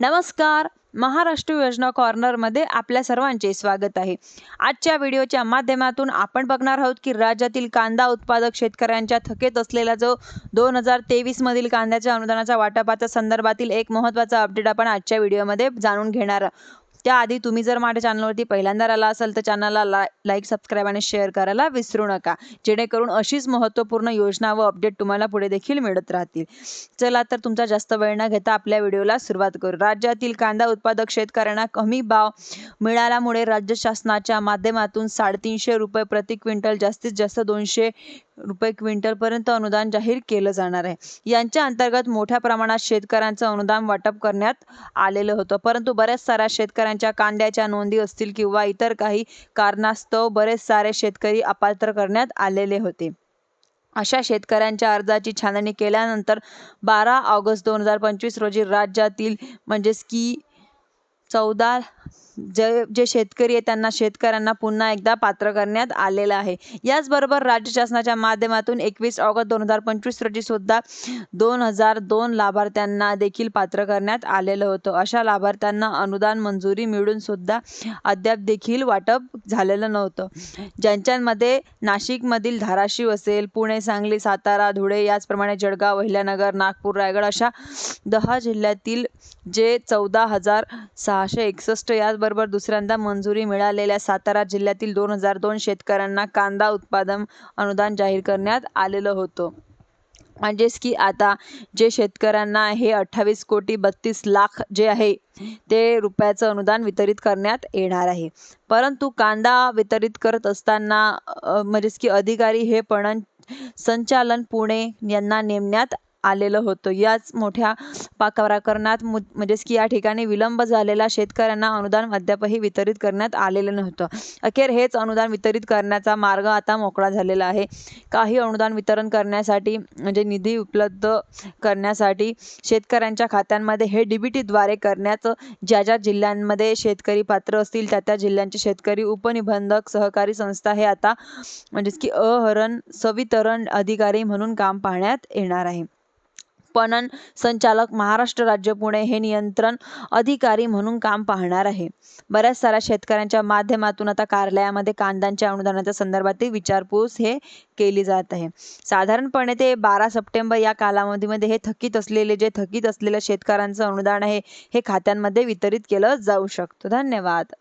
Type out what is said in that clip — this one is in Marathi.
नमस्कार. महाराष्ट्र योजना कॉर्नरमध्ये आपल्या सर्वांचे स्वागत आहे. आजच्या व्हिडिओच्या माध्यमातून आपण बघणार आहोत की राज्यातील कांदा उत्पादक शेतकऱ्यांच्या थकेत असलेला जो दोन हजार तेवीसमधील कांद्याच्या अनुदानाच्या वाटपाच्या संदर्भातील एक महत्त्वाचा अपडेट आपण आजच्या व्हिडिओमध्ये जाणून घेणार त्याआधी तुम्ही जर माझ्या चॅनलवरती पहिल्यांदा आला असाल तर चॅनलला ला लाईक सबस्क्राईब आणि शेअर करायला विसरू नका. जेणेकरून अशीच महत्त्वपूर्ण योजना व अपडेट तुम्हाला पुढे देखील मिळत राहतील. चला तर तुमचा जास्त वेळ न घेता आपल्या व्हिडिओला सुरुवात करू. राज्यातील कांदा उत्पादक शेतकऱ्यांना कमी भाव मिळाल्यामुळे राज्य शासनाच्या माध्यमातून साडेतीनशे रुपये प्रति क्विंटल जास्तीत जास्त दोनशे रुपये क्विंटलपर्यंत अनुदान जाहीर केलं जाणार आहे. यांच्या अंतर्गत मोठ्या प्रमाणात शेतकऱ्यांचं अनुदान वाटप करण्यात आलेलं होतं. परंतु बऱ्याच साऱ्या शेतकऱ्यांच्या कांद्याच्या नोंदी असतील किंवा इतर काही कारणास्तव बरेच सारे शेतकरी अपात्र करण्यात आलेले होते. अशा शेतकऱ्यांच्या अर्जाची छाननी केल्यानंतर बारा ऑगस्ट दोन हजार पंचवीस रोजी राज्यातील म्हणजेच की चौदा जे जे शेतकरी आहे त्यांना शेतकऱ्यांना पुन्हा एकदा पात्र करण्यात आलेलं आहे. याचबरोबर राज्य शासनाच्या माध्यमातून एकवीस ऑगस्ट दोन हजार पंचवीस रोजी सुद्धा दोन हजार दोन लाभार्थ्यांना देखील पात्र करण्यात आलेलं होतं. अशा लाभार्थ्यांना अनुदान मंजुरी मिळून सुद्धा अद्याप देखील वाटप झालेलं नव्हतं. ज्यांच्यामध्ये नाशिकमधील धाराशिव असेल पुणे सांगली सातारा धुळे याचप्रमाणे जळगाव अहिल्यानगर नागपूर रायगड अशा दहा जिल्ह्यातील जे चौदा हजार सहाशे एकसष्ट याचबरोबर दुसऱ्यांदा मंजुरी मिळालेल्या सातारा जिल्ह्यातील दोन हजार दोन शेतकऱ्यांना कांदा उत्पादन अनुदान जाहीर करण्यात आलेलं होतं. म्हणजेच की आता जे शेतकऱ्यांना हे अठ्ठावीस कोटी बत्तीस लाख जे आहे ते रुपयाचं अनुदान वितरित करण्यात येणार आहे. परंतु कांदा वितरित करत असताना म्हणजेच की अधिकारी हे पणन संचालन पुणे यांना नेमण्यात आलेलं होतं. याच मोठ्या प्रकरणात म्हणजेच की या ठिकाणी विलंब झालेला शेतकऱ्यांना अनुदान अद्यापही वितरित करण्यात आलेलं नव्हतं. अखेर हेच अनुदान वितरित करण्याचा मार्ग आता मोकळा झालेला आहे. काही अनुदान वितरण करण्यासाठी म्हणजे निधी उपलब्ध करण्यासाठी शेतकऱ्यांच्या खात्यांमध्ये हे डी बी टीद्वारे करण्याचं ज्या ज्या जिल्ह्यांमध्ये शेतकरी पात्र असतील त्या त्या जिल्ह्यांचे शेतकरी उपनिबंधक सहकारी संस्था हे आता म्हणजेच की अहरण सवितरण अधिकारी म्हणून काम पाहण्यात येणार आहे. पणन संचालक महाराष्ट्र राज्य पुणे हे नियंत्रण अधिकारी म्हणून काम पाहणार आहे. बऱ्याच साऱ्या शेतकऱ्यांच्या माध्यमातून आता कार्यालयामध्ये कांद्यांच्या अनुदानाच्या संदर्भातील विचारपूस हे केली जात आहे. साधारणपणे ते बारा सप्टेंबर या कालावधीमध्ये हे थकीत असलेले जे थकीत असलेल्या शेतकऱ्यांचं अनुदान आहे हे खात्यांमध्ये वितरित केलं जाऊ शकतं. धन्यवाद.